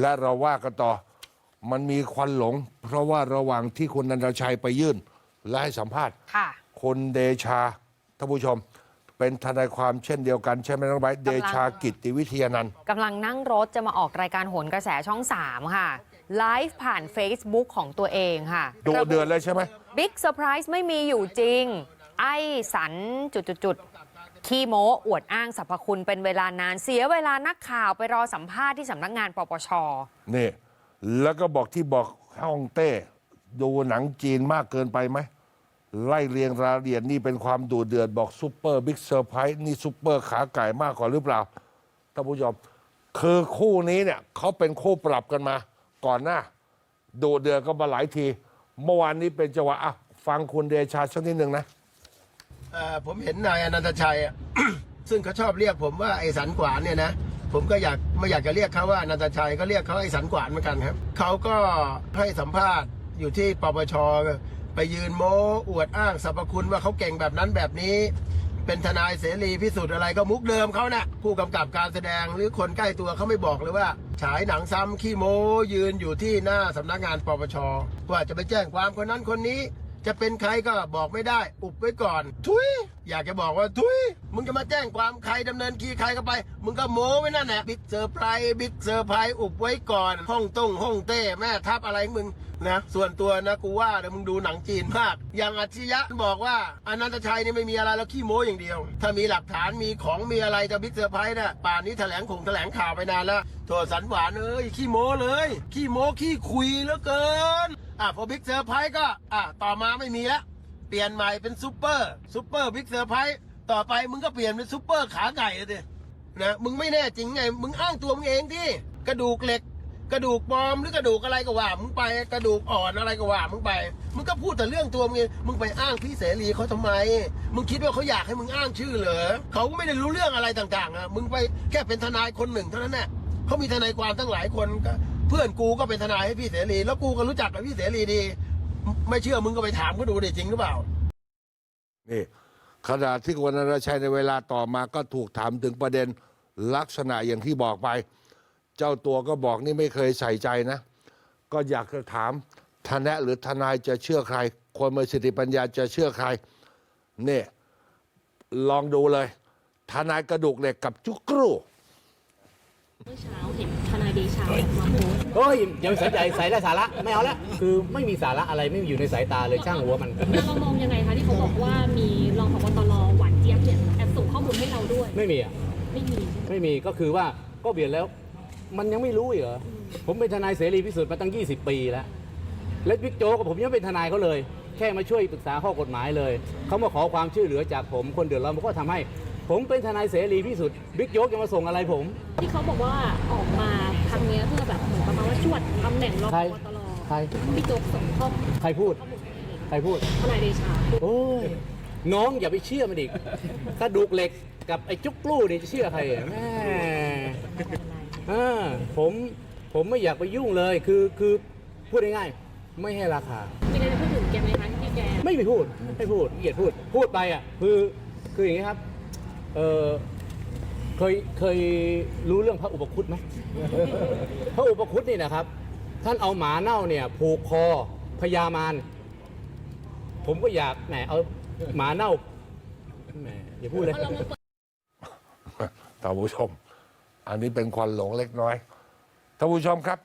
และเราว่ากันต่อมันมีควันหลง เพราะว่าระหว่างที่คุณนันทชัยไปยื่น และให้สัมภาษณ์ค่ะ คนเดชาท่านผู้ชม เป็นทนายความเช่นเดียวกัน ใช่ไหมน้องไบร์ทเดชากิตติวิทยานันท์ กำลังนั่งรถจะมาออกรายการโหนกระแสช่อง 3 ค่ะ ไลฟ์ผ่าน Facebook ของตัวเองค่ะดูเดือนเลยใช่ไหม บิ๊กเซอร์ไพรส์ไม่มีอยู่จริง ไอ้สันจุดๆๆ ขี้โม้อวดอ้างสรรพคุณเป็นเวลานานเสียเวลานักข่าวไปรอสัมภาษณ์ที่สำนักงานปปช นี่แล้วก็บอกที่บอกฮ่องเต้ ดูหนังจีนมากเกินไปไหม ไล่เรียงรายละเอียดนี่เป็นความดูเดือดบอกซูเปอร์บิ๊กเซอร์ไพรส์นี่ซูเปอร์ขาไก่มากกว่าหรือเปล่าท่านผู้ชมคือคู่นี้เนี่ยเขาเป็นคู่ปรับกันมา ก่อนหน้า ดูเดือดก็มาหลายที เมื่อวานนี้เป็นจังหวะอะฟังคุณเดชาสักนิดหนึ่งนะ ผมเห็นนายอนันตชัยอะซึ่งเขาชอบเรียกผมว่าไอ้สันกวานเนี่ยนะผมก็อยากไม่อยากจะเรียกเขาว่าอนันตชัยก็เรียกเขาไอ้สันกวานเหมือนกันครับเขาก็ให้สัมภาษณ์อยู่ที่ปปชไปยืนโม้อวดอ้างสรรพคุณว่าเขาเก่งแบบนั้นแบบนี้ เป็นทนายเสรีพิสูจน์อะไรก็มุกเดิมเขานะ่ะผู้กำกับการแสดงหรือคนใกล้ตัวเขาไม่บอกเลยว่า ฉายหนังซ้ำขี้โม้ยืนอยู่ที่หน้าสำนักงานปปชว่าจะไปแจ้งความคนนั้นคนนี้ จะเป็นใครก็บอกไม่ได้ อุบไว้ก่อน ทุย อยากจะบอกว่าทุย มึงจะมาแจ้งความใครดำเนินคีใครก็ไป มึงก็โม้ไว้นั่นแหละบิ๊กเซอร์ไพรส์บิ๊กเซอร์ไพรส์อุบไว้ก่อนห้องต้งห้องเต้แม่ทัพอะไรมึงนะส่วนตัวนะกูว่าเดี๋ยวมึงดูหนังจีนมาก อย่างอัจฉริยะบอกว่าอนันตชัยนี่ไม่มีอะไรแล้วขี้โม้อย่างเดียว ถ้ามีหลักฐานมีของมีอะไรจะบิ๊กเซอร์ไพรส์น่ะป่านนี้แถลงคงแถลงข่าวไปนานแล้วโทษสันหวานเอ้ยขี้โม้เลย ขี้โม้ขี้คุยเหลือเกิน อะพอบิ๊กเซอร์ไพรส์ก็ อะต่อมาไม่มีแล้ว เปลี่ยนใหม่เป็นซูเปอร์ซูเปอร์บิ๊กเซอร์ไพรส์ต่อไปมึงก็เปลี่ยนเป็นซูเปอร์ขาไก่เลยดินะมึงไม่แน่จริงไง มึงอ้างตัวมึงเองที่กระดูกเหล็ก กระดูกปลอมหรือกระดูกอะไรก็ว่า มึงไปกระดูกอ่อนอะไรก็ว่ามึงไป มึงก็พูดแต่เรื่องตัวมึงเองมึงไปอ้างพี่เสรีเขาทำไม มึงคิดว่าเขาอยากให้มึงอ้างชื่อเหรอเขาก็ไม่ได้รู้เรื่องอะไรต่างๆอะมึงไปแค่เป็นทนายคนหนึ่งเท่านั้นแหละเขามีทนายความตั้งหลายคนก็ เพื่อนกูก็เป็นทนายให้พี่เสรีแล้วกูก็รู้จักกับพี่เสรีดี ไม่เชื่อมึงก็ไปถามก็ดูดิจริงหรือเปล่านี่ขณะที่คุณนรชัยในเวลาต่อมาก็ถูกถามถึงประเด็นลักษณะอย่างที่บอกไป เจ้าตัวก็บอกนี่ไม่เคยใส่ใจนะ ก็อยากจะถามทนายหรือทนายจะเชื่อใคร คนมีสติปัญญาจะเชื่อใครเนี่ยลองดูเลย ทนายกระดูกเหล็กกับจุกรูเมื่อเช้าเห็นทนายเดชาออกมาโพสต์เฮ้ยอย่าไปสนใจใส่ละสาระไม่เอาละคือไม่มีสาระอะไรไม่อยู่ในสายตาเลยช่างหัวมันแล้วเรามองยังไงคะที่เขาบอกว่ามีรองพบตรหวานเจี๊ยบเนี่ยแอบส่งข้อมูลให้เราด้วย ไม่มีอะไม่มีไม่มีก็คือว่าก็เบียดแล้ว มันยังไม่รู้อีกเหรอผมเป็นทนายเสรีพิสุทธิ์มาตั้ง 20 ปีแล้ว และบิ๊กโจ๊กกับผมยังเป็นทนายเขาเลย แค่มาช่วยปรึกษาข้อกฎหมายเลย เขามาขอความช่วยเหลือจากผม คนเดือดร้อนผมก็ทำให้ ผมเป็นทนายเสรีพิสุทธิ์บิ๊กโจ๊กจะมาส่งอะไรผม ที่เขาบอกว่าออกมาทางเนี้ยเพื่อแบบเหมือนประมาณว่าชวดตำแหน่งรองใครพบตรใครพี่โจ๊กส่งข้อมูลใครพูดข้อมูลให้เองใครพูดทนายเดชาพูดโอ้ยน้องอย่าไปเชื่อมันอีกกระดูกเหล็กกับไอ้จุกลู่นี่จะเชื่อใครอะแม่อ่าผมผมไม่อยากไปยุ่งเลยคือคือพูดง่ายๆไม่ให้ราคา ไม่มีพูดไม่พูดเกียดพูด พูดไปอะคือคืออย่างนี้ครับ เออเคยเคยรู้เรื่องพระอุปคุตไหมพระอุปคุตนี่นะครับ ท่านเอาหมาเน่าเนี่ย ผูกคอพญามารผมก็อยากแหมเอาหมาเน่าแหมอย่าพูดเลยท่านผู้ชม อันนี้เป็นควันหลงเล็กน้อยท่านผู้ชมครับ